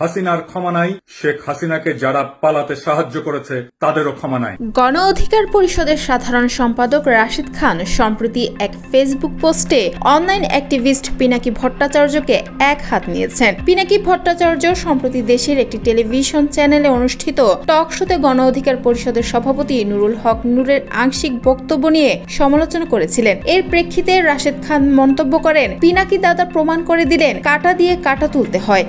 হাসিনার ক্ষমা নাই, শেখ হাসিনাকে যারা পালাতে সাহায্য করেছে, তাদেরও ক্ষমা নাই। গণ অধিকার পরিষদের সাধারণ সম্পাদক রাশিদ খান সম্প্রতি এক ফেসবুক পোস্টে অনলাইন অ্যাক্টিভিস্ট পিনাকি ভট্টাচার্যকে এক হাত নিয়েছেন। পিনাকি ভট্টাচার্য সম্প্রতি দেশের একটি টেলিভিশন চ্যানেলে অনুষ্ঠিত টক শোতে গণ অধিকার পরিষদের সভাপতি নুরুল হক নুরের আংশিক বক্তব্য নিয়ে সমালোচনা করেছিলেন। এর প্রেক্ষিতে রাশেদ খান মন্তব্য করেন, পিনাকি দাদা প্রমাণ করে দিলেন, কাটা দিয়ে কাটা তুলতে হয়।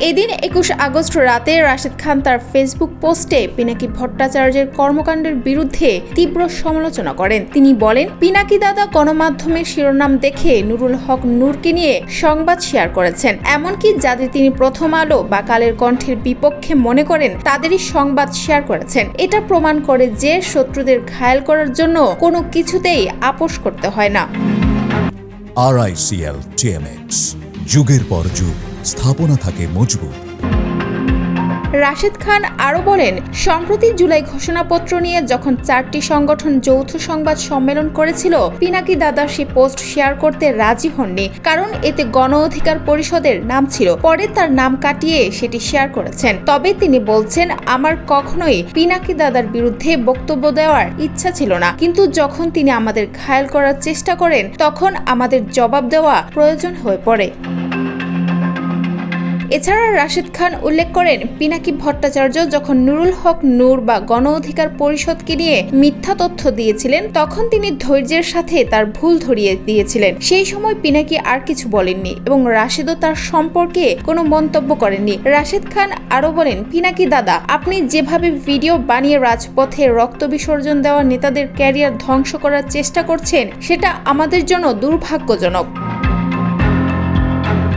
এদিন একুশ আগস্ট রাতে রাশেদ খান তার ফেসবুক পোস্টে পিনাকি ভট্টাচার্যের কর্মকাণ্ডের বিরুদ্ধে তীব্র সমালোচনা করেন। তিনি বলেন, পিনাকি দাদা গণমাধ্যমের শিরোনাম দেখে নুরুল হক নূরকে নিয়ে সংবাদ শেয়ার করেছেন। এমনকি যাদের তিনি প্রথম আলো বা কালের কণ্ঠের বিপক্ষে মনে করেন, তাদেরই সংবাদ শেয়ার করেছেন। এটা প্রমাণ করে যে শত্রুদের ঘায়েল করার জন্য কোনো কিছুতেই আপোষ করতে হয় না। আরআইসিএল টিএমএক্স যুগের পর যুগ। স্থাপনা থাকে মজবুত। রাশেদ খান আরও বলেন সম্প্রতি জুলাই ঘোষণাপত্র নিয়ে যখন চারটি সংগঠন যৌথ সংবাদ সম্মেলন করেছিল, পিনাকি দাদা সে পোস্ট শেয়ার করতে রাজি হননি, কারণ এতে গণ অধিকার পরিষদের নাম ছিল। পরে তার নাম কাটিয়ে সেটি শেয়ার করেছেন। তবে তিনি বলছেন, আমার কখনোই পিনাকি দাদার বিরুদ্ধে বক্তব্য দেওয়ার ইচ্ছা ছিল না। কিন্তু যখন তিনি আমাদের ঘায়াল করার চেষ্টা করেন, তখন আমাদের জবাব দেওয়া প্রয়োজন হয়ে পড়ে। এছাড়া রাশিদ খান উল্লেখ করেন, পিনাকি ভট্টাচার্য যখন নুরুল হক নূর বা গণ অধিকার পরিষদকে নিয়ে মিথ্যা তথ্য দিয়েছিলেন, তখন তিনি ধৈর্যের সাথে তার ভুল ধরিয়ে দিয়েছিলেন। সেই সময় পিনাকি আর কিছু বলেননি এবং রাশিদও তার সম্পর্কে কোনো মন্তব্য করেননি। রাশিদ খান আরও বলেন, পিনাকি দাদা, আপনি যেভাবে ভিডিও বানিয়ে রাজপথে রক্ত বিসর্জন দেওয়া নেতাদের ক্যারিয়ার ধ্বংস করার চেষ্টা করছেন, সেটা আমাদের জন্য দুর্ভাগ্যজনক।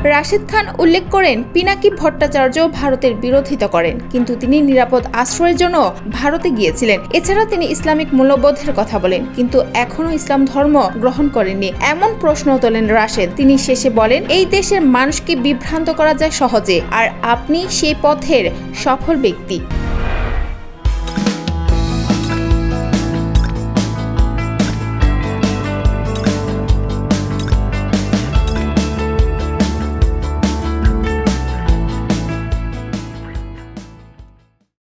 রাশিদ খান উল্লেখ করেন, পিনাকি ভট্টাচার্য ভারতের বিরোধিতা করেন, কিন্তু তিনি নিরাপদ আশ্রয়ের জন্য ভারতে গিয়েছিলেন। এছাড়া তিনি ইসলামিক মূল্যবোধের কথা বলেন, কিন্তু এখনও ইসলাম ধর্ম গ্রহণ করেননি। এমন প্রশ্ন তোলেন রাশেদ। তিনি শেষে বলেন, এই দেশের মানুষকে বিভ্রান্ত করা যায় সহজে, আর আপনি সেই পথের সফল ব্যক্তি।